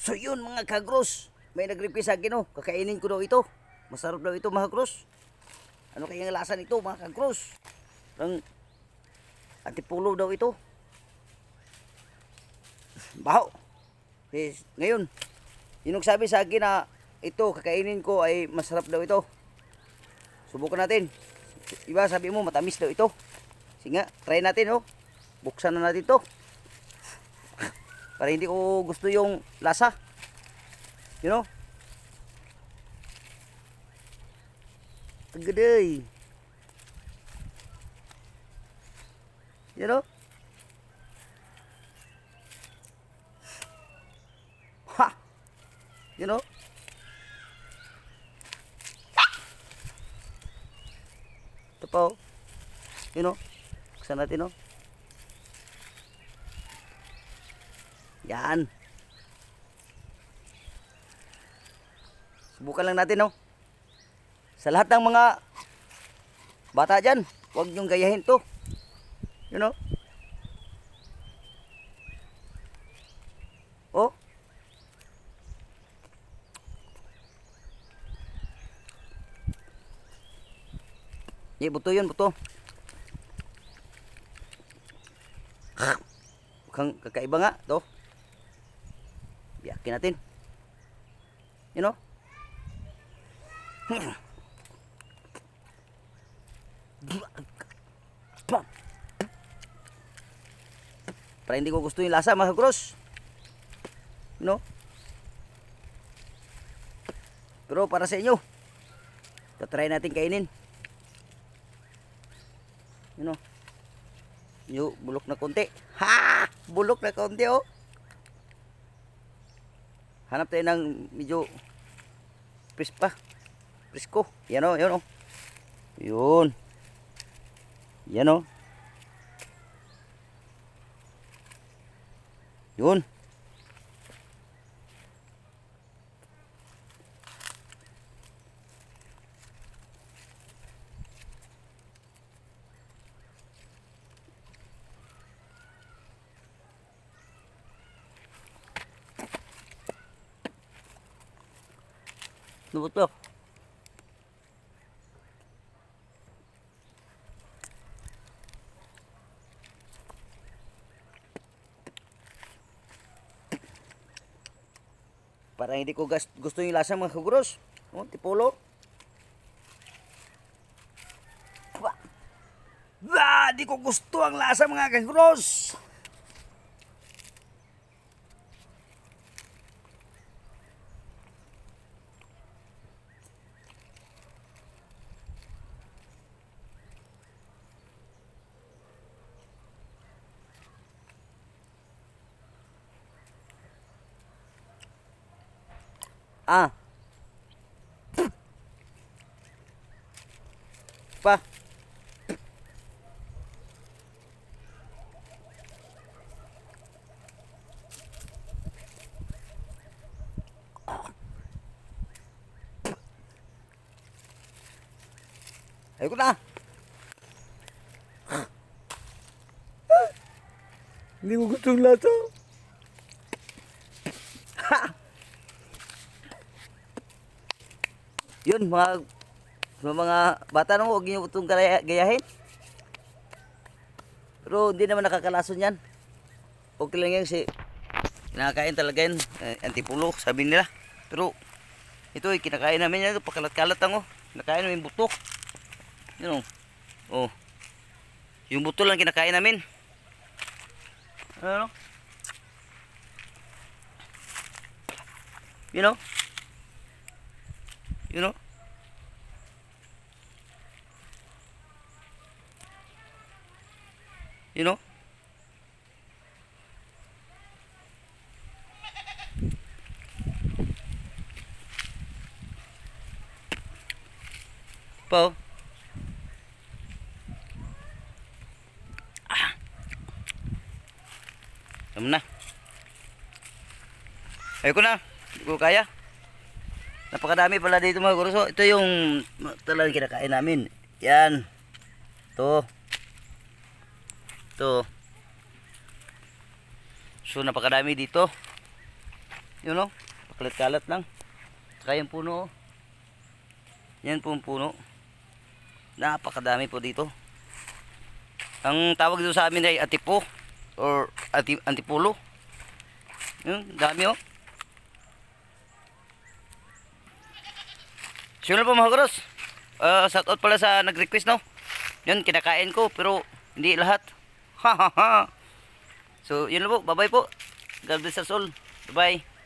So yun mga kagros, may nag-request sa akin oh, kakainin ko daw ito. Masarap daw ito mga kagros. Ano kayang lasa nito mga kagros? Ang antipulo daw ito. Baho. Eh, ngayon, yun ang sabi sa akin na ito kakainin ko ay masarap daw ito. Subukan natin. Iba sabi mo matamis daw ito. Sige nga, try natin oh. Buksan na natin to. Para hindi ko gusto yung lasa. You know? Tagaday. You know? Ha! You know? Ito pa oh. You know? Buksan natin oh. Yan. Subukan lang natin, no? Sa lahat ng mga bata dyan, huwag niyong gayahin to. You know? Oh. Eh, buto yun, buto. Mukhang kakaiba nga, to. Biyakin natin. You know? Para hindi ko gusto yung lasa mga cross. You know? Pero para sa inyo, tatry natin kainin. You know? Yung bulok na konti. Ha! Bulok na konti oh. Hanap tayo ng medyo pris pa. Prisko. Yan o, yan o. Yun. Yan o. Yun. Lubot to. Para hindi ko gusto yung lasa mga kagros. Oh, tipulo. Ba, ba, di ko gusto ang lasa mga kagros. Ah. Pa. Ayoko na. Hindi ko gusto yung lasa. Yun, mga sa mga bata nung huwag niyo itong gaya- gayahin. Pero hindi naman nakakalason yan. Okay lang yan si kinakain talaga yan. Eh, antipulo, sabi nila. Pero ito ay kinakain namin yan. Pakalat-kalat lang oh. Kinakain namin buto. Yun oh. Oh. Yung buto lang kinakain namin. Ano? You know? You know? You know? Po. Ah. Tama na. Ayoko na. Hindi ko kaya. Napakadami pala dito mga guro. So, ito yung talagang kinakain namin. Yan. Ito. Ito. So, napakadami dito. Yun o. Pakalat-kalat lang. Saka yung puno oh. Yan po ang puno. Napakadami po dito. Ang tawag dito sa amin ay atipo or ati, antipulo. Yun, dami oh. Sure po mga karos. Uh, shout out pala sa nag-request no. Yun, kinakain ko pero hindi lahat. Ha ha ha. So, yun po. Bye-bye po. God bless us all. Bye-bye.